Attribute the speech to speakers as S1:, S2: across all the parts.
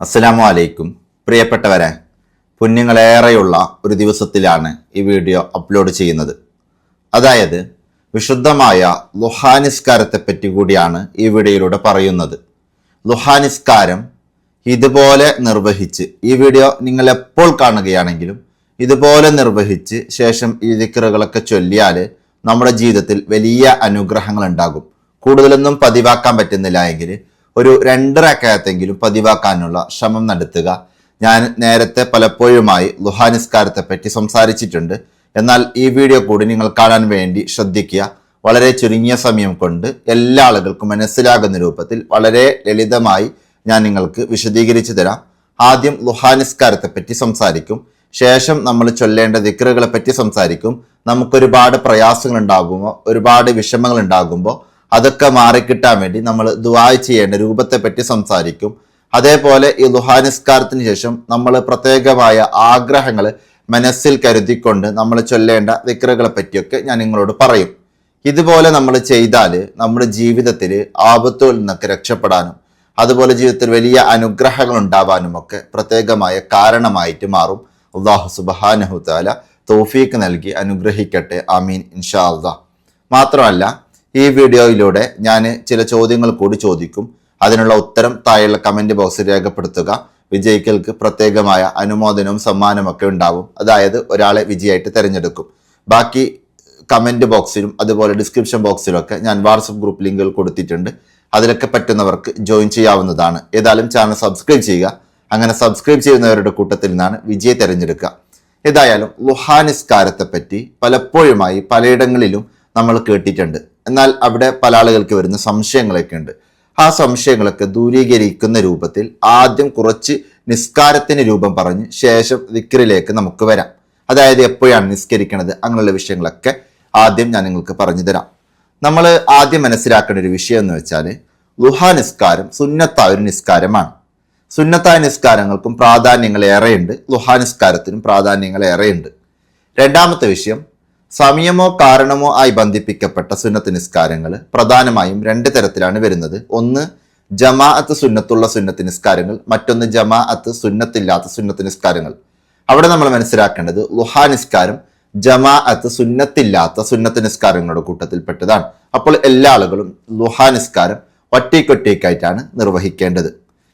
S1: അസ്സലാമു അലൈക്കും. പ്രിയപ്പെട്ടവരെ പുണ്യങ്ങളേറെയുള്ള ഒരു ദിവസത്തിലാണ് ഈ വീഡിയോ അപ്ലോഡ് ചെയ്യുന്നത്. അതായത് വിശുദ്ധമായ ലുഹാനിസ്കാരത്തെപ്പറ്റി കൂടിയാണ് ഈ വീഡിയോയിലൂടെ പറയുന്നത്. ലുഹാനിസ്കാരം ഇതുപോലെ നിർവഹിച്ച് ഈ വീഡിയോ നിങ്ങൾ എപ്പോൾ കാണുകയാണെങ്കിലും ഇതുപോലെ നിർവഹിച്ച് ശേഷം ഈ ദിക്കറുകളൊക്കെ ചൊല്ലിയാൽ നമ്മുടെ ജീവിതത്തിൽ വലിയ അനുഗ്രഹങ്ങൾ ഉണ്ടാകും കൂടുതലൊന്നും പതിവാക്കാൻ പറ്റുന്നില്ല എങ്കിൽ ഒരു രണ്ടരക്കയത്തെങ്കിലും പതിവാക്കാനുള്ള ശ്രമം നടത്തുക. ഞാൻ നേരത്തെ പലപ്പോഴുമായി ലുഹാനിസ്കാരത്തെ പറ്റി സംസാരിച്ചിട്ടുണ്ട്. എന്നാൽ ഈ വീഡിയോ കൂടി നിങ്ങൾ കാണാൻ വേണ്ടി ശ്രദ്ധിക്കുക. വളരെ ചുരുങ്ങിയ സമയം കൊണ്ട് എല്ലാ ആളുകൾക്കും മനസ്സിലാകുന്ന രൂപത്തിൽ വളരെ ലളിതമായി ഞാൻ നിങ്ങൾക്ക് വിശദീകരിച്ചു തരാം. ആദ്യം ലുഹാനിസ്കാരത്തെ പറ്റി സംസാരിക്കും. ശേഷം നമ്മൾ ചൊല്ലേണ്ട ദിക്റുകളെ പറ്റി സംസാരിക്കും. നമുക്കൊരുപാട് പ്രയാസങ്ങൾ ഉണ്ടാകുമ്പോൾ ഒരുപാട് വിഷമങ്ങൾ ഉണ്ടാകുമ്പോൾ അതൊക്കെ മാറിക്കിട്ടാൻ വേണ്ടി നമ്മൾ ദുവായ് ചെയ്യേണ്ട രൂപത്തെ പറ്റി സംസാരിക്കും. അതേപോലെ ഈ ദുഹാനിസ്കാരത്തിന് ശേഷം നമ്മൾ പ്രത്യേകമായ ആഗ്രഹങ്ങൾ മനസ്സിൽ കരുതിക്കൊണ്ട് നമ്മൾ ചൊല്ലേണ്ട വിക്രകളെ പറ്റിയൊക്കെ ഞാൻ നിങ്ങളോട് പറയും. ഇതുപോലെ നമ്മൾ ചെയ്താൽ നമ്മുടെ ജീവിതത്തിൽ ആപത്തുകളിൽ നിന്നൊക്കെ രക്ഷപ്പെടാനും അതുപോലെ ജീവിതത്തിൽ വലിയ അനുഗ്രഹങ്ങൾ ഉണ്ടാവാനും ഒക്കെ പ്രത്യേകമായ കാരണമായിട്ട് മാറും. അള്ളാഹു സുബാനഹു താല തോഫീക്ക് നൽകി അനുഗ്രഹിക്കട്ടെ. അമീൻ ഇൻഷാ അള്ളാഹ് മാത്രമല്ല ഈ വീഡിയോയിലൂടെ ഞാൻ ചില ചോദ്യങ്ങൾ കൂടി ചോദിക്കും. അതിനുള്ള ഉത്തരം താഴെയുള്ള കമന്റ് ബോക്സിൽ രേഖപ്പെടുത്തുക. വിജയിക്കൽക്ക് പ്രത്യേകമായ അനുമോദനവും സമ്മാനമൊക്കെ ഉണ്ടാവും. അതായത് ഒരാളെ വിജയമായിട്ട് തിരഞ്ഞെടുക്കും. ബാക്കി കമന്റ് ബോക്സിലും അതുപോലെ ഡിസ്ക്രിപ്ഷൻ ബോക്സിലൊക്കെ ഞാൻ വാട്സപ്പ് ഗ്രൂപ്പ് ലിങ്കുകൾ കൊടുത്തിട്ടുണ്ട്. അതിലൊക്കെ പറ്റുന്നവർക്ക് ജോയിൻ ചെയ്യാവുന്നതാണ്. ഏതായാലും ചാനൽ സബ്സ്ക്രൈബ് ചെയ്യുക. അങ്ങനെ സബ്സ്ക്രൈബ് ചെയ്യുന്നവരുടെ കൂട്ടത്തിൽ നിന്നാണ് വിജയെ തിരഞ്ഞെടുക്കുക. ഏതായാലും ലുഹാനിസ്കാരത്തെ പറ്റി പലപ്പോഴുമായി പലയിടങ്ങളിലും നമ്മൾ കേട്ടിട്ടുണ്ട്. എന്നാൽ അവിടെ പല ആളുകൾക്ക് വരുന്ന സംശയങ്ങളൊക്കെ ഉണ്ട്. ആ സംശയങ്ങളൊക്കെ ദൂരീകരിക്കുന്ന രൂപത്തിൽ ആദ്യം കുറച്ച് നിസ്കാരത്തിന് രൂപം പറഞ്ഞ് ശേഷം വിക്രിലേക്ക് നമുക്ക് വരാം. അതായത് എപ്പോഴാണ് നിസ്കരിക്കണത്? അങ്ങനെയുള്ള വിഷയങ്ങളൊക്കെ ആദ്യം ഞാൻ നിങ്ങൾക്ക് പറഞ്ഞു തരാം. നമ്മൾ ആദ്യം മനസ്സിലാക്കേണ്ട ഒരു വിഷയം എന്ന് വെച്ചാൽ ഗുഹാ നിസ്കാരം സുന്നത്തായ ഒരു നിസ്കാരമാണ്. സുന്നത്തായ നിസ്കാരങ്ങൾക്കും പ്രാധാന്യങ്ങൾ ഏറെയുണ്ട്. ലുഹാ നിസ്കാരത്തിനും പ്രാധാന്യങ്ങൾ ഏറെയുണ്ട്. രണ്ടാമത്തെ വിഷയം സമയമോ കാരണമോ ആയി ബന്ധിപ്പിക്കപ്പെട്ട സുന്നത്ത് നിസ്കാരങ്ങൾ പ്രധാനമായും രണ്ട് തരത്തിലാണ് വരുന്നത്. ഒന്ന് ജമാഅത്ത് സുന്നത്തുള്ള സുന്നത്ത് നിസ്കാരങ്ങൾ. മറ്റൊന്ന് ജമാഅത്ത് സുന്നത്തില്ലാത്ത സുന്നത്ത് നിസ്കാരങ്ങൾ. അവിടെ നമ്മൾ മനസ്സിലാക്കേണ്ടത് ലുഹാ നിസ്കാരം ജമാഅത്ത് സുന്നത്തില്ലാത്ത സുന്നത്ത് നിസ്കാരങ്ങളുടെ കൂട്ടത്തിൽപ്പെട്ടതാണ്. അപ്പോൾ എല്ലാ ആളുകളും ലുഹാ നിസ്കാരം ഒറ്റയ്ക്കൊറ്റയ്ക്കായിട്ടാണ് നിർവഹിക്കേണ്ടത്.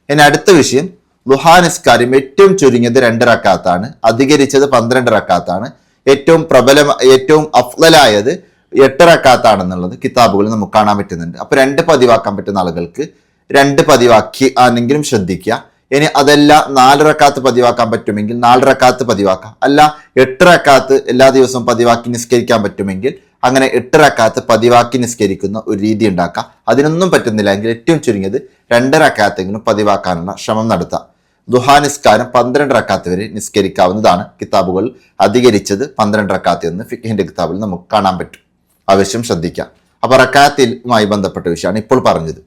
S1: ഇനി അടുത്ത വിഷയം ലുഹാ നിസ്കാരം ഏറ്റവും ചുരുങ്ങിയത് രണ്ട് റക്കാത്താണ് അധികരിച്ചത് പന്ത്രണ്ട് റക്കാത്താണ് ഏറ്റവും പ്രബല ഏറ്റവും അഫ്ലലായത് എട്ട് റക്കാത്താണെന്നുള്ളത് കിതാബുകളിൽ നമുക്ക് കാണാൻ പറ്റുന്നുണ്ട്. അപ്പൊ രണ്ട് പതിവാക്കാൻ പറ്റുന്ന ആളുകൾക്ക് രണ്ട് പതിവാക്കി ആണെങ്കിലും ശ്രദ്ധിക്കുക. ഇനി അതല്ല നാല് റക്കാത്ത് പതിവാക്കാൻ പറ്റുമെങ്കിൽ നാല് റക്കാത്ത് പതിവാക്കാം. അല്ല എട്ട് റക്കാത്ത് എല്ലാ ദിവസവും പതിവാക്കി നിസ്കരിക്കാൻ പറ്റുമെങ്കിൽ അങ്ങനെ എട്ട് റക്കാത്ത് പതിവാക്കി നിസ്കരിക്കുന്ന ഒരു രീതി ഉണ്ടാക്കാം. അതിനൊന്നും പറ്റുന്നില്ല. എങ്കിൽ ഏറ്റവും ചുരുങ്ങിയത് രണ്ട് റക്കാത്തെങ്കിലും പതിവാക്കാനുള്ള ശ്രമം നടത്താം. ദുഹാ നിസ്കാരം പന്ത്രണ്ട് റക്കാത്ത് വരെ നിസ്കരിക്കാവുന്നതാണ് കിതാബുകൾ. അധികരിച്ചത് പന്ത്രണ്ട് റക്കാത്ത് എന്ന് ഫിഖിന്റെ കിതാബിൽ നമുക്ക് കാണാൻ പറ്റും. ആവശ്യം ശ്രദ്ധിക്കാം. അപ്പൊ റക്കാത്തിലുമായി ബന്ധപ്പെട്ട വിഷയമാണ് ഇപ്പോൾ പറഞ്ഞത്.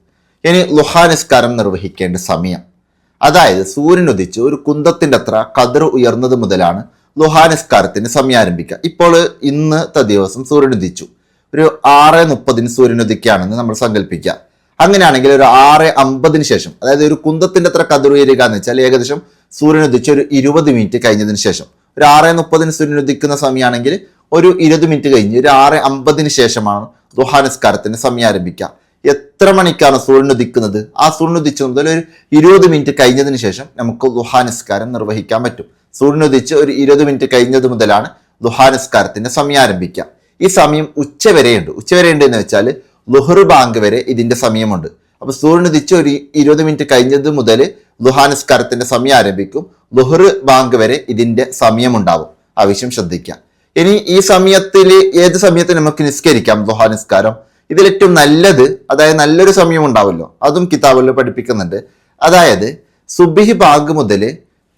S1: ഇനി ലുഹാ നിസ്കാരം നിർവഹിക്കേണ്ട സമയം. അതായത് സൂര്യൻ ഉദിച്ച് ഒരു കുന്തത്തിന്റെ അത്ര കതിർ ഉയർന്നത് മുതലാണ് ലുഹാ നിസ്കാരത്തിന് സമയം ആരംഭിക്കുക. ഇപ്പോൾ ഇന്നത്തെ ദിവസം സൂര്യൻ ഉദിച്ചു. ഒരു ആറ് മുപ്പതിന് സൂര്യൻ ഉദിക്കുകയാണെന്ന് നമ്മൾ സങ്കല്പിക്കുക അങ്ങനെയാണെങ്കിൽ ഒരു ആറ് അമ്പതിന് ശേഷം അതായത് ഒരു കുന്തത്തിന്റെ അത്ര കതിർ ഉയരുക എന്ന് വെച്ചാൽ ഏകദേശം സൂര്യൻ ഉദിച്ച് ഒരു ഇരുപത് മിനിറ്റ് കഴിഞ്ഞതിന് ശേഷം ഒരു ആറ് മുപ്പതിന് സൂര്യൻ ഉദിക്കുന്ന സമയമാണെങ്കിൽ ഒരു ഇരുപത് മിനിറ്റ് കഴിഞ്ഞ് ഒരു ആറ് അമ്പതിന് ശേഷമാണ് ദുഹാനസ്കാരത്തിന് സമയം ആരംഭിക്കുക. എത്ര മണിക്കാണ് സൂര്യൻ ഉദിക്കുന്നത്? ആ സൂര്യൻ ഉദിച്ചു മുതൽ ഒരു ഇരുപത് മിനിറ്റ് കഴിഞ്ഞതിന് ശേഷം നമുക്ക് ദുഹാനസ്കാരം നിർവഹിക്കാൻ പറ്റും. സൂര്യൻ ഉദിച്ച് ഒരു ഇരുപത് മിനിറ്റ് കഴിഞ്ഞത് മുതലാണ് നിസ്കാരത്തിന്റെ സമയം ആരംഭിക്കുക. ഈ സമയം ഉച്ചവരെയുണ്ട്. ഉച്ചവരെയുണ്ട് ഉച്ച വരെയുണ്ട് എന്ന് വെച്ചാൽ ലുഹർ ബാങ്ക് വരെ ഇതിന്റെ സമയമുണ്ട്. അപ്പൊ സൂര്യൻ തിരിച്ച് ഒരു ഇരുപത് മിനിറ്റ് കഴിഞ്ഞത് മുതൽ ലുഹാനസ്കാരത്തിന്റെ സമയം ആരംഭിക്കും. ലുഹർ ബാങ്ക് വരെ ഇതിന്റെ സമയമുണ്ടാവും. ആവശ്യം ശ്രദ്ധിക്കാം ഇനി ഈ സമയത്തിൽ ഏത് സമയത്ത് നമുക്ക് നിസ്കരിക്കാം ലുഹാനസ്കാരം? ഇതിലേറ്റവും നല്ലത് അതായത് നല്ലൊരു സമയം ഉണ്ടാവുമല്ലോ അതും കിതാബിൽ പഠിപ്പിക്കുന്നുണ്ട്. അതായത് സുബിഹി ബാങ്ക് മുതൽ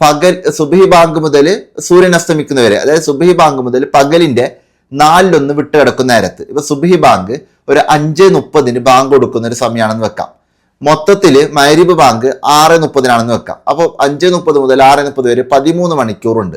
S1: പകൽ സുബിഹി ബാങ്ക് മുതൽ സൂര്യൻ അസ്തമിക്കുന്നവരെ അതായത് സുബിഹി ബാങ്ക് മുതൽ പകലിന്റെ നാലിലൊന്ന് വിട്ട് കിടക്കുന്ന നേരത്ത്. ഇപ്പൊ സുബിഹി ബാങ്ക് ഒരു അഞ്ച് മുപ്പതിന് ബാങ്ക് കൊടുക്കുന്ന ഒരു സമയമാണെന്ന് വെക്കാം. മൊത്തത്തിൽ മൈരിബ് ബാങ്ക് ആറ് മുപ്പതിനാണെന്ന് വെക്കാം. അപ്പോൾ അഞ്ച് മുപ്പത് മുതൽ ആറ് മുപ്പത് വരെ പതിമൂന്ന് മണിക്കൂറുണ്ട്.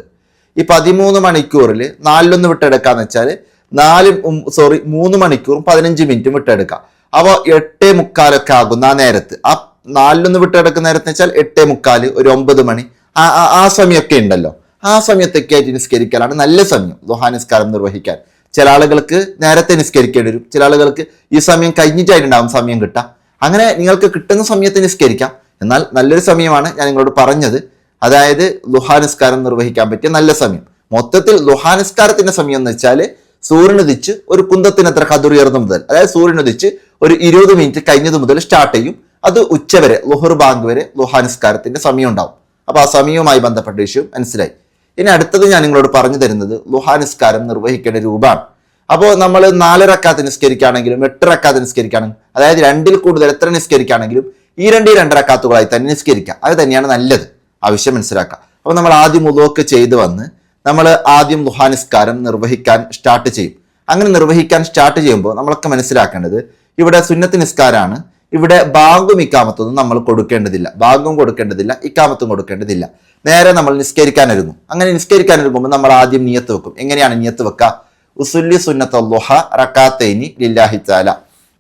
S1: ഈ പതിമൂന്ന് മണിക്കൂറിൽ നാലിലൊന്ന് വിട്ടെടുക്കാന്ന് വെച്ചാൽ നാല് സോറി മൂന്ന് മണിക്കൂറും പതിനഞ്ച് മിനിറ്റും വിട്ടെടുക്കാം. അപ്പോൾ എട്ടേ മുക്കാലൊക്കെ ആകുന്ന ആ നേരത്ത്. ആ നാലിലൊന്ന് വിട്ടെടുക്കുന്ന നേരത്തെ വെച്ചാൽ എട്ടേ മുക്കാൽ ഒരു ഒമ്പത് മണി. ആ- ആ സമയമൊക്കെ ഉണ്ടല്ലോ. ആ സമയത്തൊക്കെ ആയിട്ട് നിസ്കരിക്കാനാണ് നല്ല സമയം. ദുഹാനിസ്കാരം നിർവഹിക്കാൻ. ചില ആളുകൾക്ക് നേരത്തെ നിസ്കരിക്കേണ്ടി വരും. ചില ആളുകൾക്ക് ഈ സമയം കഴിഞ്ഞിട്ടായിട്ടുണ്ടാവും സമയം കിട്ടാം അങ്ങനെ നിങ്ങൾക്ക് കിട്ടുന്ന സമയത്ത് നിസ്കരിക്കാം. എന്നാൽ നല്ലൊരു സമയമാണ് ഞാൻ നിങ്ങളോട് പറഞ്ഞത്. അതായത് ലുഹാ നിസ്കാരം നിർവഹിക്കാൻ പറ്റിയ നല്ല സമയം. മൊത്തത്തിൽ ലുഹാ നിസ്കാരത്തിന്റെ സമയം എന്ന് വെച്ചാൽ സൂര്യനുദിച്ച് ഒരു കുന്തത്തിനത്ര കതുറിയർന്നു മുതൽ അതായത് സൂര്യനുദിച്ച് ഒരു ഇരുപത് മിനിറ്റ് കഴിഞ്ഞത് മുതൽ സ്റ്റാർട്ട് ചെയ്യും. അത് ഉച്ചവരെ ലുഹർ ബാങ്ക് വരെ ലുഹാ നിസ്കാരത്തിന്റെ സമയം ഉണ്ടാവും. അപ്പോൾ ആ സമയവുമായി ബന്ധപ്പെട്ട വിഷയം മനസ്സിലായി. ഇനി അടുത്തത് ഞാൻ നിങ്ങളോട് പറഞ്ഞു തരുന്നത് ലുഹാ നിസ്കാരം നിർവഹിക്കേണ്ട രൂപമാണ്. അപ്പോൾ നമ്മൾ നാലരക്കാത്ത് നിസ്കരിക്കുകയാണെങ്കിലും എട്ടരക്കാത്ത് നിസ്കരിക്കുകയാണെങ്കിലും അതായത് രണ്ടിൽ കൂടുതൽ എത്ര നിസ്കരിക്കുകയാണെങ്കിലും ഈ രണ്ട് ഈ രണ്ട് റക്കാത്തുകളായി തന്നെ നിസ്കരിക്കുക. അത് തന്നെയാണ് നല്ലത്. ആവശ്യം മനസ്സിലാക്കുക. അപ്പോൾ നമ്മൾ ആദ്യം ഉദവൊക്കെ ചെയ്ത് വന്ന് നമ്മൾ ആദ്യം ലുഹാ നിസ്കാരം നിർവഹിക്കാൻ സ്റ്റാർട്ട് ചെയ്യും. അങ്ങനെ നിർവഹിക്കാൻ സ്റ്റാർട്ട് ചെയ്യുമ്പോൾ നമ്മളൊക്കെ മനസ്സിലാക്കേണ്ടത് ഇവിടെ സുന്നത്ത് നിസ്കാരമാണ്. ഇവിടെ ബാങ്കും ഇക്കാമത്തൊന്നും നമ്മൾ കൊടുക്കേണ്ടതില്ല. ബാങ്കും കൊടുക്കേണ്ടതില്ല ഇക്കാമത്തും കൊടുക്കേണ്ടതില്ല. നേരെ നമ്മൾ നിസ്കരിക്കാൻ ഒരുങ്ങും അങ്ങനെ നിസ്കരിക്കാൻ ഒരുങ്ങുമ്പോൾ നമ്മൾ ആദ്യം നിയത്ത് വെക്കും. എങ്ങനെയാണ് നിയത്ത് വെക്കുക? ഉസുല്ലി സുന്നത്ത് ലുഹ റക്കാത്തൈനി ലില്ലാഹി താല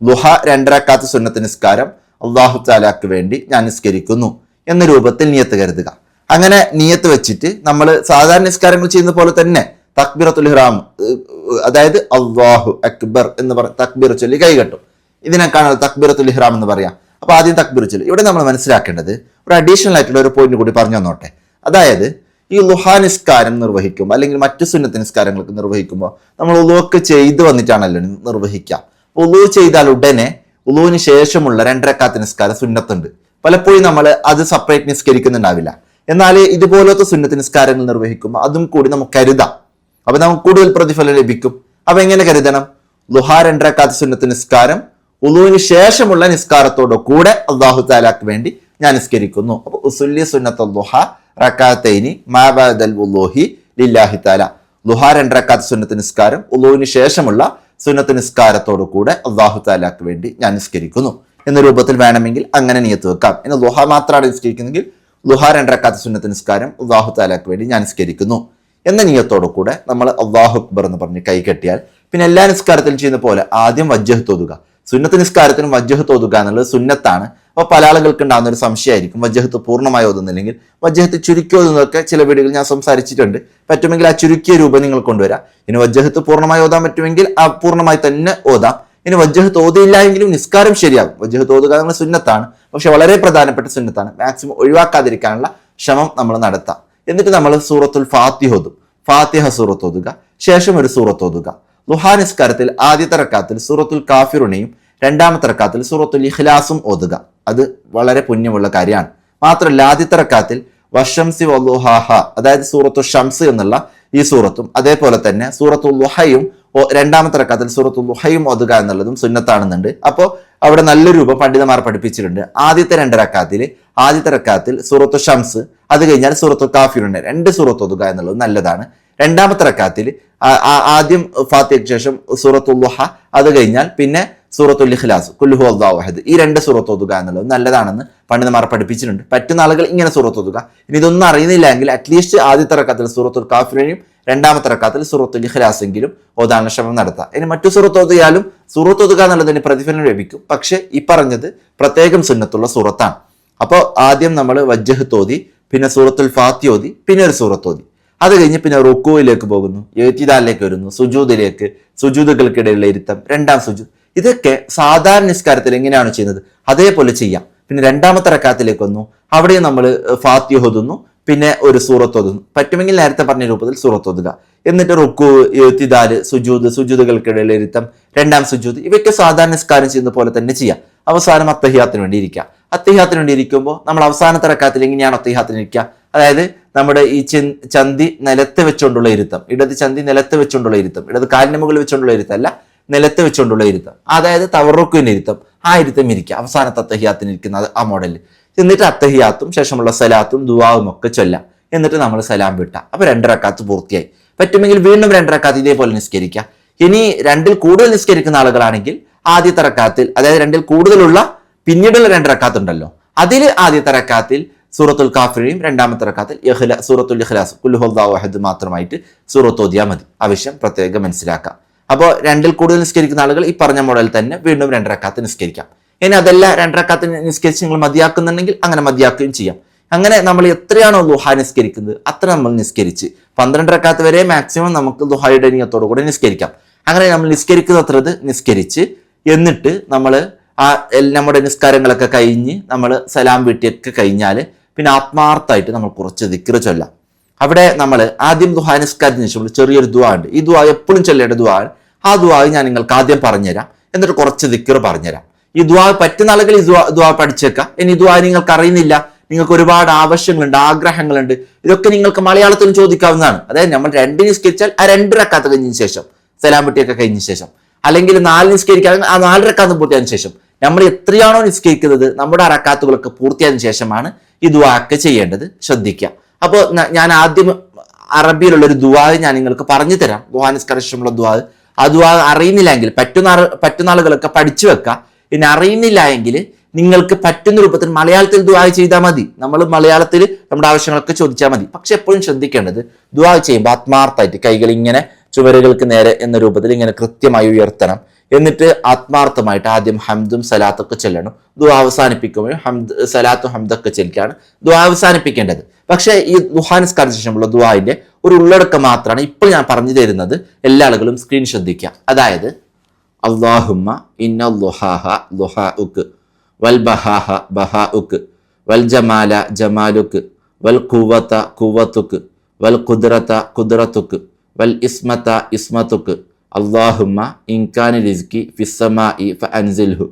S1: ലുഹ രണ്ട് റക്കാത്ത് സുന്നത്ത് നിസ്കാരം അള്ളാഹു താലാക്ക് വേണ്ടി ഞാൻ നിസ്കരിക്കുന്നു എന്ന രൂപത്തിൽ നിയത്ത് കരുതുക. അങ്ങനെ നിയത്ത് വെച്ചിട്ട് നമ്മൾ സാധാരണ നിസ്കാരങ്ങൾ ചെയ്യുന്ന പോലെ തന്നെ തക്ബീറത്തുൽ ഹിറാം അതായത് അള്ളാഹു അക്ബർ എന്ന് പറ തക്ബീർ ചൊല്ലി കൈകെട്ടും ഇതിനേക്കാണ് തക്ബീറത്തുൽ ഇഹ്റാം എന്ന് പറയാം. അപ്പോൾ ആദ്യം തക്ബീർ ചൊല്ലി. ഇവിടെ നമ്മൾ മനസ്സിലാക്കേണ്ടത് ഒരു അഡീഷണൽ ആയിട്ടുള്ള ഒരു പോയിന്റ് കൂടി പറഞ്ഞു തന്നോട്ടെ. അതായത് ഈ ലുഹാ നിസ്കാരം നിർവഹിക്കുമ്പോൾ അല്ലെങ്കിൽ മറ്റു സുന്നത്ത് നിസ്കാരങ്ങൾക്ക് നിർവഹിക്കുമ്പോൾ നമ്മൾ ഉളുവൊക്കെ ചെയ്ത് വന്നിട്ടാണല്ലോ നിർവഹിക്കുക. ഉളു ചെയ്താൽ ഉടനെ ഉളുവിന് ശേഷമുള്ള രണ്ടരക്കാത്ത നിസ്കാരം സുന്നത്തുണ്ട്. പലപ്പോഴും നമ്മൾ അത് സെപ്പറേറ്റ് നിസ്കരിക്കുന്നുണ്ടാവില്ല. എന്നാൽ ഇതുപോലത്തെ സുന്നത്ത് നിസ്കാരങ്ങൾ നിർവഹിക്കുമ്പോൾ അതും കൂടി നമുക്ക് കരുതാം. അപ്പൊ നമുക്ക് കൂടുതൽ പ്രതിഫലം ലഭിക്കും. അപ്പൊ എങ്ങനെ കരുതണം? ലുഹാ രണ്ടരക്കാത്ത സുന്നത്ത് നിസ്കാരം ഉളുവിന് ശേഷമുള്ള നിസ്കാരത്തോടു കൂടെ അള്ളാഹു താലാക്ക് വേണ്ടി ഞാൻ നിസ്കരിക്കുന്നു. അപ്പൊ ഉസുല്ലി സുന്നത്ത് ലുഹ റക്കാത്തൈനി മാബാദൽ ഉലോഹി ലില്ലാഹി താല ലുഹ റക്കാത്ത് സുന്നത്ത് നിസ്കാരം ഉളുവിന് ശേഷമുള്ള സുന്നത്ത് നിസ്കാരത്തോടു കൂടെ അള്ളാഹു താലാക്ക് വേണ്ടി ഞാൻ നിസ്കരിക്കുന്നു. എന്ന രൂപത്തിൽ വേണമെങ്കിൽ അങ്ങനെ നിയത്ത് വെക്കാം. ഇനി ലുഹ മാത്രമാണ് നിസ്കരിക്കുന്നെങ്കിൽ ലുഹ റക്കാത്ത് സുന്നത്ത് നിസ്കാരം അള്ളാഹു താലാക്ക് വേണ്ടി ഞാൻ നിസ്കരിക്കുന്നു. എന്ന നിയത്തോടു കൂടെ നമ്മൾ അള്ളാഹു അക്ബർ എന്ന് പറഞ്ഞ് കൈ കെട്ടിയാൽ പിന്നെ എല്ലാ നിസ്കാരത്തിലും ചെയ്യുന്ന പോലെ ആദ്യം വജ്ജഹ് തോതുക സുന്നത്ത് നിസ്കാരത്തിനും വജ്ജഹത്ത് ഒതുക്കുക എന്നുള്ളത് സുന്നത്താണ്. അപ്പോൾ പല ആളുകൾക്ക് ഉണ്ടാകുന്ന ഒരു സംശയമായിരിക്കും. വജ്ജഹത്ത് പൂർണമായി ഒതുന്നില്ലെങ്കിൽ വജ്ജഹത്ത് ചുരുക്കി ഒതുന്നതൊക്കെ ചില വീടുകളിൽ ഞാൻ സംസാരിച്ചിട്ടുണ്ട്. പറ്റുമെങ്കിൽ ആ ചുരുക്കിയ രൂപം നിങ്ങൾ കൊണ്ടുവരാം. ഇനി വജ്ജഹത്ത് പൂർണമായി ഓതാൻ പറ്റുമെങ്കിൽ ആ പൂർണമായി തന്നെ ഓതാം. ഇനി വജ്ജഹത്ത് ഓതിയില്ല എങ്കിലും നിസ്കാരം ശരിയാകും. വജ്ജഹത്ത് ഓതുക നമ്മുടെ സുന്നത്താണ്. പക്ഷെ വളരെ പ്രധാനപ്പെട്ട സുന്നത്താണ്. മാക്സിമം ഒഴിവാക്കാതിരിക്കാനുള്ള ശ്രമം നമ്മൾ നടത്താം. എന്നിട്ട് നമ്മൾ സൂറത്തുൽ ഫാത്തിഹ ഓതും. ഫാത്തിഹ സൂറത്ത് ഓതുക. ശേഷം ഒരു സൂറത്ത് ഓതുക. ലുഹാ നിസ്കാരത്തിൽ ആദ്യത്തെ റക്കാത്തിൽ സൂറത്തുൽ കാഫിറുനെയും രണ്ടാമത്തെ റക്കാത്തിൽ സൂറത്തുൽ ഇഖ്ലാസും ഓതുക. അത് വളരെ പുണ്യമുള്ള കാര്യമാണ്. മാത്രമല്ല ആദ്യത്തെ റക്കാത്തിൽ വഷംസി വല്ലുഹാഹ അതായത് സൂറത്തു ഷംസ് എന്നുള്ള ഈ സൂറത്തും അതേപോലെ തന്നെ സൂറത്തു ലുഹയും രണ്ടാമത്തെ റക്കാത്തിൽ സൂറത്തു ലുഹയും ഓതുക എന്നുള്ളതും സുന്നത്താണെന്നുണ്ട്. അപ്പോൾ അവിടെ നല്ല രൂപം പണ്ഡിതന്മാർ പഠിപ്പിച്ചിട്ടുണ്ട്. ആദ്യത്തെ രണ്ട് റക്കാത്തിൽ ആദ്യത്തെ റക്കാത്തിൽ സൂറത്തു ഷംസ് അത് കഴിഞ്ഞാൽ സൂറത്തു കാഫിറുണ്ട് രണ്ട് സൂറത്ത് ഒതുക എന്നുള്ളത് നല്ലതാണ്. രണ്ടാമത്തെ റക്കാത്തിൽ ആദ്യം ഫാത്തിഹയ്ക്ക് ശേഷം സൂറത്തുൽ ലുഹ അത് കഴിഞ്ഞാൽ പിന്നെ സൂറത്തുൽ ഇഖ്ലാസ് കുല്ലുഹു അഹദ്. ഈ രണ്ട് സൂറത്ത് എന്നുള്ളത് നല്ലതാണെന്ന് പണ്ഡിതന്മാർ പഠിപ്പിച്ചിട്ടുണ്ട്. പറ്റുന്ന ആളുകൾ ഇങ്ങനെ സൂറത്ത് ഓതുക. ഇനി ഇതൊന്നും അറിയുന്നില്ലെങ്കിൽ അറ്റ്ലീസ്റ്റ് ആദ്യത്തെ റക്കാത്തിൽ സൂറത്തുൽ കാഫിനെയും രണ്ടാമത്തെ റക്കാത്തിൽ സൂറത്തുൽ ഇഖ്ലാസ് എങ്കിലും ഓതാനുള്ള ശ്രമം നടത്താം. ഇനി മറ്റു സൂറത്ത് ഓതിയാലും സൂറത്ത് എന്നുള്ളതിന് പ്രതിഫലം ലഭിക്കും. പക്ഷെ ഈ പറഞ്ഞത് പ്രത്യേകം സുന്നത്തുള്ള സൂറത്താണ്. അപ്പോൾ ആദ്യം നമ്മൾ വജ്ജഹ് തോതി പിന്നെ സൂറത്തുൽ ഫാത്തി ഓതി പിന്നെ ഒരു സൂറത്ത് ഓതി. അത് കഴിഞ്ഞ് പിന്നെ റുക്കുവിലേക്ക് പോകുന്നു. എഴുത്തിദാലിലേക്ക് വരുന്നു. സുജൂദിലേക്ക് സുജൂദുകൾക്കിടയിലുള്ള ഇരുത്തം രണ്ടാം സുജൂദ് ഇതൊക്കെ സാധാരണ നിസ്കാരത്തിൽ എങ്ങനെയാണ് ചെയ്യുന്നത്? അതേപോലെ ചെയ്യാം. പിന്നെ രണ്ടാമത്തെ റക്കാത്തിലേക്ക് വന്നു. അവിടെ നമ്മൾ ഫാത്തി ഒതുന്നു പിന്നെ ഒരു സൂറത്ത് ഒതുന്നു പറ്റുമെങ്കിൽ നേരത്തെ പറഞ്ഞ രൂപത്തിൽ സൂറത്ത് ഒതുക എന്നിട്ട് റുക്കു എഴുത്തിദാൽ സുജൂദ് സുജൂദുകൾക്കിടയിലുള്ള ഇരുത്തം രണ്ടാം സുജൂദ് ഇവയ്ക്ക് സാധാരണ നിസ്കാരം ചെയ്യുന്ന പോലെ തന്നെ ചെയ്യാം. അവസാനം അത്തഹിയാത്തിന് വേണ്ടി ഇരിക്കുക അത്തഹിയാത്തിന് വേണ്ടി ഇരിക്കുമ്പോൾ നമ്മൾ അവസാനത്തെ റക്കാത്തിൽ എങ്ങനെയാണ് അത്തഹിയാത്തിന് ഇരിക്കുക? അതായത് നമ്മുടെ ഈ ചന്തി നിലത്ത് വെച്ചുകൊണ്ടുള്ള ഇരുത്തം. ഇടത് ചന്തി നിലത്ത് വെച്ചുകൊണ്ടുള്ള ഇരുത്തം. ഇടത് കാലിന് മുകളിൽ വെച്ചുകൊണ്ടുള്ള ഇരുത്തം അല്ല നിലത്ത് വെച്ചുകൊണ്ടുള്ള ഇരുത്തം. അതായത് തവറുക്കുവിന് ഇരുത്തം. ആ ഇരുത്തം ഇരിക്കുക അവസാനത്തെ അത്തഹിയാത്തിന് ഇരിക്കുന്നത് ആ മോഡലിൽ. എന്നിട്ട് അത്തഹിയാത്തും ശേഷമുള്ള സലാത്തും ദുവാവും ഒക്കെ ചൊല്ലാം. എന്നിട്ട് നമ്മൾ സലാം വിട്ട. അപ്പൊ രണ്ടരക്കാത്ത് പൂർത്തിയായി. പറ്റുമെങ്കിൽ വീണ്ടും രണ്ടരക്കാത്ത് ഇതേപോലെ നിസ്കരിക്കുക ഇനി രണ്ടിൽ കൂടുതൽ നിസ്കരിക്കുന്ന ആളുകളാണെങ്കിൽ ആദ്യത്തെ റക്കാത്തിൽ അതായത് രണ്ടിൽ കൂടുതലുള്ള പിന്നീടുള്ള രണ്ടരക്കാത്തുണ്ടല്ലോ അതിൽ ആദ്യത്തെ റക്കാത്തിൽ സൂറത്തുൽ കാഫിറയും രണ്ടാമത്തെ റക്കാത്തിൽ സൂറത്തുൽ ഇഖ്ലാസ്. കുല്ലുഹുല്ലാഹു അഹദ് മാത്രമായിട്ട് സൂറത്ത് ഓതിയാൽ മതി. ആവശ്യം പ്രത്യേകം മനസ്സിലാക്കാം. അപ്പോൾ രണ്ടിൽ കൂടുതൽ നിസ്കരിക്കുന്ന ആളുകൾ ഈ പറഞ്ഞ മോഡൽ തന്നെ വീണ്ടും രണ്ടരക്കാത്ത് നിസ്കരിക്കാം. ഇനി അതല്ല രണ്ടരക്കാത്ത് നിസ്കരിച്ച് നിങ്ങൾ മതിയാക്കുന്നുണ്ടെങ്കിൽ അങ്ങനെ മതിയാക്കുകയും ചെയ്യാം. അങ്ങനെ നമ്മൾ എത്രയാണോ ദുഹ നിസ്കരിക്കുന്നത് അത്ര നമ്മൾ നിസ്കരിച്ച് പന്ത്രണ്ടരക്കാത്ത് വരെ മാക്സിമം നമുക്ക് ദുഹായുടെ നീയത്തോടു കൂടെ നിസ്കരിക്കാം. അങ്ങനെ നമ്മൾ നിസ്കരിക്കുന്നത്രത് നിസ്കരിച്ച് എന്നിട്ട് നമ്മൾ ആ നമ്മുടെ നിസ്കാരങ്ങളൊക്കെ കഴിഞ്ഞ് നമ്മൾ സലാം വീട്ടിയൊക്കെ കഴിഞ്ഞാൽ പിന്നെ ആത്മാർത്ഥമായിട്ട് നമ്മൾ കുറച്ച് ദിക്കറ് ചൊല്ലാം. അവിടെ നമ്മൾ ആദ്യം ദുഹാ നിസ്കാരത്തിന് ശേഷം ചെറിയൊരു ദുവാ ഉണ്ട്. ഈ ദുവാ എപ്പോഴും ചൊല്ലേണ്ട ദുവാ ആ ദുവാ ഞാൻ നിങ്ങൾക്ക് ആദ്യം പറഞ്ഞുതരാം. എന്നിട്ട് കുറച്ച് ദിക്കറ് പറഞ്ഞുതരാം. ഈ ദുവാ പറ്റുന്ന ആളുകൾ ഈ ദുവാ ദുവാ പഠിച്ചേക്കാം. ഇനി ദുവാ നിങ്ങൾക്ക് അറിയുന്നില്ല. നിങ്ങൾക്ക് ഒരുപാട് ആവശ്യങ്ങളുണ്ട് ആഗ്രഹങ്ങളുണ്ട്. ഇതൊക്കെ നിങ്ങൾക്ക് മലയാളത്തിൽ ചോദിക്കാവുന്നതാണ്. അതായത് നമ്മൾ രണ്ട് നിസ്കരിച്ചാൽ ആ രണ്ട് റക്കാത്ത് കഴിഞ്ഞതിന് ശേഷം സലാം പെട്ടിയൊക്കെ കഴിഞ്ഞ ശേഷം. അല്ലെങ്കിൽ നാല് നിസ്കരിക്കുകയാണെങ്കിൽ ആ നാല് റക്കാത്ത് പൂർത്തിയായതിനു ശേഷം. നമ്മൾ എത്രയാണോ നിസ്കരിക്കുന്നത് നമ്മുടെ അറക്കാത്തുകളൊക്കെ റക്കാത്തുകളൊക്കെ പൂർത്തിയായതിനു ശേഷമാണ് ഈ ദുവാക്ക് ചെയ്യേണ്ടത്. ശ്രദ്ധിക്കുക. അപ്പോൾ ഞാൻ ആദ്യം അറബിയിലുള്ള ഒരു ദുവാ ഞാൻ നിങ്ങൾക്ക് പറഞ്ഞു തരാം. ദുവാ നിസ്കർഷമുള്ള ദുവാ ആ ദുവാ അറിയുന്നില്ലെങ്കിൽ പറ്റുന്ന പറ്റുന്ന ആളുകളൊക്കെ പഠിച്ചു വെക്കുക. പിന്നെ അറിയുന്നില്ല എങ്കിൽ നിങ്ങൾക്ക് പറ്റുന്ന രൂപത്തിൽ മലയാളത്തിൽ ദുവാ ചെയ്താൽ മതി. നമ്മൾ മലയാളത്തിൽ നമ്മുടെ ആവശ്യങ്ങളൊക്കെ ചോദിച്ചാൽ മതി. പക്ഷെ എപ്പോഴും ശ്രദ്ധിക്കേണ്ടത് ദുവാ ചെയ്യുമ്പോൾ ആത്മാർത്ഥമായിട്ട് കൈകൾ ഇങ്ങനെ ചുവരുകൾക്ക് നേരെ എന്ന രൂപത്തിൽ ഇങ്ങനെ കൃത്യമായി ഉയർത്തണം. എന്നിട്ട് ആത്മാർത്ഥമായിട്ട് ആദ്യം ഹംദും സലാത്തൊക്കെ ചെല്ലണം. ദുആ അവസാനിപ്പിക്കുമ്പോൾ ഹംദ് സലാത്തും ഹംദൊക്കെ ചെല്ലിക്കാണ് ദുആ അവസാനിപ്പിക്കേണ്ടത്. പക്ഷേ ഈ ദുഹാനിസ്കാരത്തിന് ശേഷമുള്ള ദുആന്റെ ഒരു ഉള്ളടക്കം മാത്രമാണ് ഇപ്പോൾ ഞാൻ പറഞ്ഞു തരുന്നത്. എല്ലാ ആളുകളും സ്ക്രീൻ ശ്രദ്ധിക്കുക. അതായത് അള്ളാഹുമ്മ ഇന്ന ലുഹാഹ ലുഹാഉക്ക് വൽ ബഹാഹ ബഹാഉക്ക് വൽ ജമാല ജമാലുക്ക് വൽ കുവത്ത കുവത്തുക്ക് വൽ കുദ്റത്ത കുദ്രത്തുക്ക് വൽ ഇസ്മത്ത ഇസ്മത്തുക്ക് അള്ളാഹുമ്മ ഇൻകാന റിസ്കി ഫിസ്സമായി ഫ അൻസിൽഹു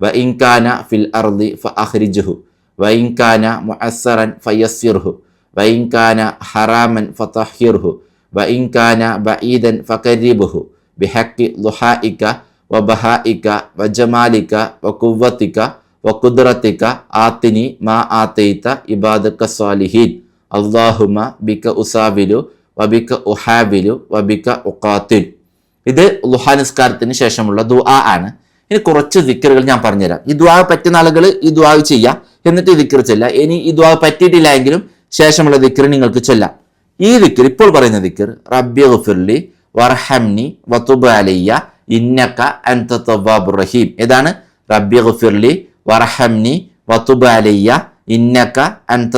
S1: വ ഇൻകാന ഫിൽ അർദി ഫ അഹ്രിജുഹു വ ഇൻകാന മുഅസ്സറൻ ഫയസ്സിർഹു വ ഇൻകാന ഹറാമൻ ഫതഹിർഹു വ ഇൻകാന ബഈദൻ ഫഖരിബുഹു ബിഹക്കി ലുഹായിക വബഹായിക വജമാലിക വകുവ്വത്തിക വകുദ്റത്തിക ആത്തിനി മാ ആത്തൈത ഇബാദക സ്വാലിഹീൻ അള്ളാഹുമ ബിക ഉസാബിലു വബിക ഉഹാബിലു വബിക ഉഖാത്തിൽ ഇത് ലുഹാനിസ്കാരത്തിന് ശേഷമുള്ള ദുആ ആണ്. ഇനി കുറച്ച് ദിക്കറുകൾ ഞാൻ പറഞ്ഞുതരാം. ഈ ദുആ പറ്റുന്ന ആളുകൾ ഈ ദുആ ചെയ്യാം. എന്നിട്ട് ദിക്കർ ചെല്ലാം. ഇനി ഈ ദുആ പറ്റിയിട്ടില്ല എങ്കിലും ശേഷമുള്ള ദിക്കർ നിങ്ങൾക്ക് ചെല്ലാം. ഈ ദിക്കർ ഇപ്പോൾ പറയുന്ന ദിക്കർ റബ്ബി ഗുഫിർലി വർഹംനി വതുബ് അലയ്യ ഇന്നക അൻത റഹീം. ഏതാണ്? റബ്ബി ഗുഫിർലി വർഹംനി വതുബ് അലയ്യ ഇന്നക അൻത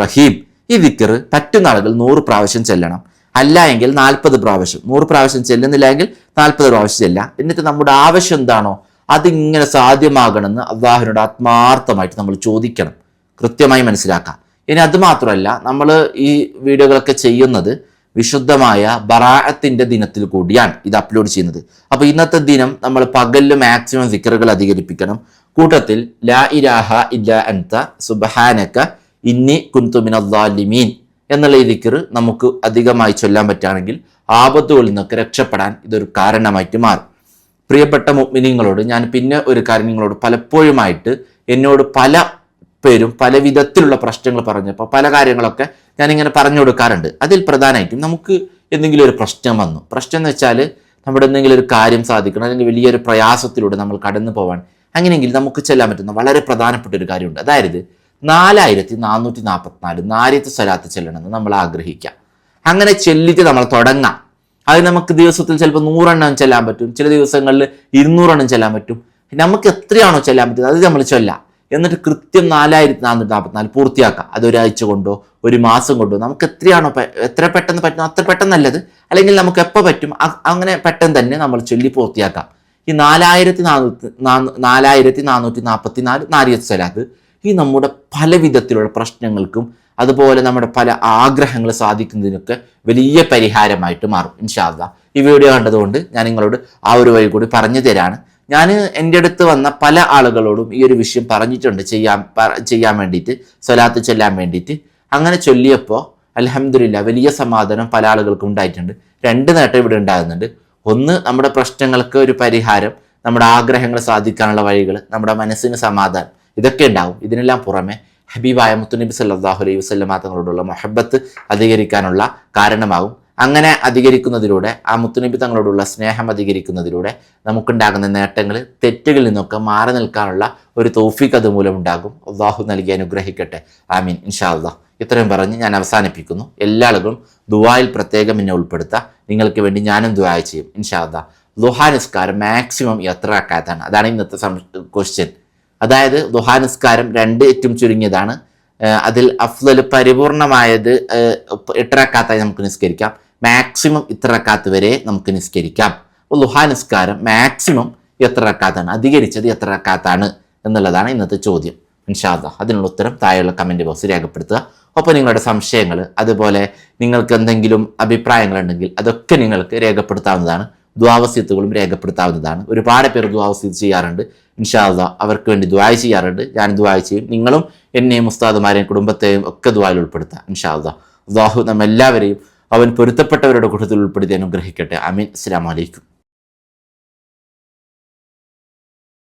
S1: റഹീം. ഈ ദിക്കർ പറ്റുന്ന ആളുകൾ നൂറ് പ്രാവശ്യം ചെല്ലണം. അല്ല എങ്കിൽ നാൽപ്പത് പ്രാവശ്യം. നൂറ് പ്രാവശ്യം ചെല്ലുന്നില്ല എങ്കിൽ നാൽപ്പത് പ്രാവശ്യം ചെല്ലാം. എന്നിട്ട് നമ്മുടെ ആവശ്യം എന്താണോ അതിങ്ങനെ സാധ്യമാകണമെന്ന് അള്ളാഹുവിനോട് ആത്മാർത്ഥമായിട്ട് നമ്മൾ ചോദിക്കണം. കൃത്യമായി മനസ്സിലാക്കാം. ഇനി അത് മാത്രമല്ല നമ്മൾ ഈ വീഡിയോകളൊക്കെ ചെയ്യുന്നത് വിശുദ്ധമായ ബറാഅത്തിന്റെ ദിനത്തിൽ കൂടിയാണ് ഇത് അപ്ലോഡ് ചെയ്യുന്നത്. അപ്പോൾ ഇന്നത്തെ ദിനം നമ്മൾ പകലിൽ മാക്സിമം സിക്കറുകൾ അധികരിപ്പിക്കണം. കൂട്ടത്തിൽ ലാ ഇരാഹ ഇല്ല അൻത സുബാനക്ക ഇന്നി കുന്തുമിനീൻ എന്നുള്ള ഈ ദിക്കർ നമുക്ക് അധികമായി ചൊല്ലാൻ പറ്റുകയാണെങ്കിൽ ആപത്തുകളിൽ നിന്നൊക്കെ രക്ഷപ്പെടാൻ ഇതൊരു കാരണമായിട്ട് മാറും. പ്രിയപ്പെട്ട മുഗ്മിനിങ്ങളോട് ഞാൻ പിന്നെ ഒരു കാര്യം നിങ്ങളോട് പലപ്പോഴുമായിട്ട് എന്നോട് പല പേരും പല വിധത്തിലുള്ള പ്രശ്നങ്ങൾ പറഞ്ഞപ്പോൾ പല കാര്യങ്ങളൊക്കെ ഞാനിങ്ങനെ പറഞ്ഞു കൊടുക്കാറുണ്ട്. അതിൽ പ്രധാനമായിട്ടും നമുക്ക് എന്തെങ്കിലും ഒരു പ്രശ്നം വന്നു. പ്രശ്നം എന്ന് വെച്ചാൽ നമ്മുടെ എന്തെങ്കിലും ഒരു കാര്യം സാധിക്കണം അല്ലെങ്കിൽ വലിയൊരു പ്രയാസത്തിലൂടെ നമ്മൾ കടന്നു പോവാൻ അങ്ങനെയെങ്കിൽ നമുക്ക് ചെല്ലാൻ പറ്റുന്ന വളരെ പ്രധാനപ്പെട്ട ഒരു കാര്യമുണ്ട്. അതായത് നാലായിരത്തി നാനൂറ്റി നാൽപ്പത്തിനാല് നാരിയത്ത് സ്വലാത്ത് ചെല്ലണമെന്ന് നമ്മൾ ആഗ്രഹിക്കാം. അങ്ങനെ ചെല്ലിട്ട് നമ്മൾ തുടങ്ങാം. അത് നമുക്ക് ദിവസത്തിൽ ചിലപ്പോൾ നൂറെണ്ണം ചെല്ലാൻ പറ്റും. ചില ദിവസങ്ങളിൽ ഇരുന്നൂറെണ്ണം ചെല്ലാൻ പറ്റും. നമുക്ക് എത്രയാണോ ചെല്ലാൻ പറ്റുന്നത് അത് നമ്മൾ ചൊല്ലാം. എന്നിട്ട് കൃത്യം നാലായിരത്തി നാനൂറ്റി നാൽപ്പത്തിനാല് പൂർത്തിയാക്കാം. അത് ഒരാഴ്ച കൊണ്ടോ ഒരു മാസം കൊണ്ടോ. നമുക്ക് എത്രയാണോ എത്ര പെട്ടെന്ന് പറ്റും അത്ര പെട്ടെന്ന് നല്ലത്. അല്ലെങ്കിൽ നമുക്ക് എപ്പോൾ പറ്റും അങ്ങനെ പെട്ടെന്ന് തന്നെ നമ്മൾ ചൊല്ലി പൂർത്തിയാക്കാം. ഈ നാലായിരത്തി നാനൂറ്റി നാനൂ- നാലായിരത്തി നാനൂറ്റി നാൽപ്പത്തി നാല് നാരിയത്ത് സ്വലാത്ത് ഈ നമ്മുടെ പല വിധത്തിലുള്ള പ്രശ്നങ്ങൾക്കും അതുപോലെ നമ്മുടെ പല ആഗ്രഹങ്ങൾ സാധിക്കുന്നതിനൊക്കെ വലിയ പരിഹാരമായിട്ട് മാറും ഇൻഷാല്ല ഈ വീഡിയോ കണ്ടതുകൊണ്ട് ഞാൻ നിങ്ങളോട് ആ ഒരു വഴി കൂടി പറഞ്ഞു തരാണ്. ഞാൻ എന്റെ അടുത്ത് വന്ന പല ആളുകളോടും ഈ ഒരു വിഷയം പറഞ്ഞിട്ടുണ്ട് ചെയ്യാൻ ചെയ്യാൻ വേണ്ടിയിട്ട് സ്വലാത്ത് ചെല്ലാൻ വേണ്ടിയിട്ട്. അങ്ങനെ ചൊല്ലിയപ്പോൾ അലഹമില്ല വലിയ സമാധാനം പല ആളുകൾക്കും ഉണ്ടായിട്ടുണ്ട്. രണ്ട് നേട്ടം ഇവിടെ ഉണ്ടാകുന്നുണ്ട്. ഒന്ന് നമ്മുടെ പ്രശ്നങ്ങൾക്ക് ഒരു പരിഹാരം നമ്മുടെ ആഗ്രഹങ്ങൾ സാധിക്കാനുള്ള വഴികൾ നമ്മുടെ മനസ്സിന് സമാധാനം ഇതൊക്കെ ഉണ്ടാവും. ഇതിനെല്ലാം പുറമെ ഹബീബായ മുത്തുനബി സല്ലാഹു അലൈഹി വസ്ലം തങ്ങളോടുള്ള മൊഹബത്ത് അധികരിക്കാനുള്ള കാരണമാകും അങ്ങനെ അധികരിക്കുന്നതിലൂടെ ആ മുത്തുനബി തങ്ങളോടുള്ള സ്നേഹം അധികരിക്കുന്നതിലൂടെ നമുക്കുണ്ടാകുന്ന നേട്ടങ്ങൾ തെറ്റുകളിൽ നിന്നൊക്കെ മാറി നിൽക്കാനുള്ള ഒരു തോഫിക്ക് അതുമൂലം ഉണ്ടാകും അള്ളാഹു നൽകി അനുഗ്രഹിക്കട്ടെ. ആമീൻ. ഇൻഷാ അള്ളാഹ് ഇത്രയും പറഞ്ഞ് ഞാൻ അവസാനിപ്പിക്കുന്നു. എല്ലാ ആളുകളും ദുവായിൽ പ്രത്യേകം എന്നെ ഉൾപ്പെടുത്താം. നിങ്ങൾക്ക് വേണ്ടി ഞാനും ദുവായ ചെയ്യും. ഇൻഷാ അള്ളാഹ് ലുഹാ നിസ്കാരം മാക്സിമം എത്ര ആക്കാത്താണ് അതാണ് ഇന്നത്തെ ക്വസ്റ്റ്യൻ
S2: അതായത് ദുഹാനിസ്കാരം രണ്ട് ഏറ്റവും ചുരുങ്ങിയതാണ്. അതിൽ അഫ്ലൽ പരിപൂർണമായത് ഏഹ് എട്ട് റക്കാത്തായി നമുക്ക് നിസ്കരിക്കാം. മാക്സിമം ഇത്ര റക്കാത്ത് വരെ നമുക്ക് നിസ്കരിക്കാം. അപ്പോൾ ലുഹാ നിസ്കാരം മാക്സിമം എത്ര റക്കാത്താണ് അധികരിച്ചത് എത്ര റക്കാത്താണ് എന്നുള്ളതാണ് ഇന്നത്തെ ചോദ്യം. ഇൻഷാല്ല അതിനുള്ള ഉത്തരം താഴെയുള്ള കമന്റ് ബോക്സിൽ രേഖപ്പെടുത്തുക. ഒപ്പം നിങ്ങളുടെ സംശയങ്ങൾ അതുപോലെ നിങ്ങൾക്ക് എന്തെങ്കിലും അഭിപ്രായങ്ങളുണ്ടെങ്കിൽ അതൊക്കെ നിങ്ങൾക്ക് രേഖപ്പെടുത്താവുന്നതാണ്. ദ്വാവസ്യത്തുകളും രേഖപ്പെടുത്താവുന്നതാണ്. ഒരുപാട് പേർ ദ്വാവസ്യത്ത് ചെയ്യാറുണ്ട്. ഇൻഷാല്ല അവർക്ക് വേണ്ടി ദ്വായ ചെയ്യാറുണ്ട്. ഞാൻ ദ്വായ ചെയ്യും. നിങ്ങളും എന്നെയും ഉസ്താദുമാരെയും കുടുംബത്തെയും ഒക്കെ ദ്വായിൽ ഉൾപ്പെടുത്താം ഇൻഷാല്ല അള്ളാഹു നമ്മെല്ലാവരെയും അവൻ പൊരുത്തപ്പെട്ടവരുടെ കൂട്ടത്തിൽ ഉൾപ്പെടുത്തി അനുഗ്രഹിക്കട്ടെ. അമീൻ അസ്സാം വലൈക്കും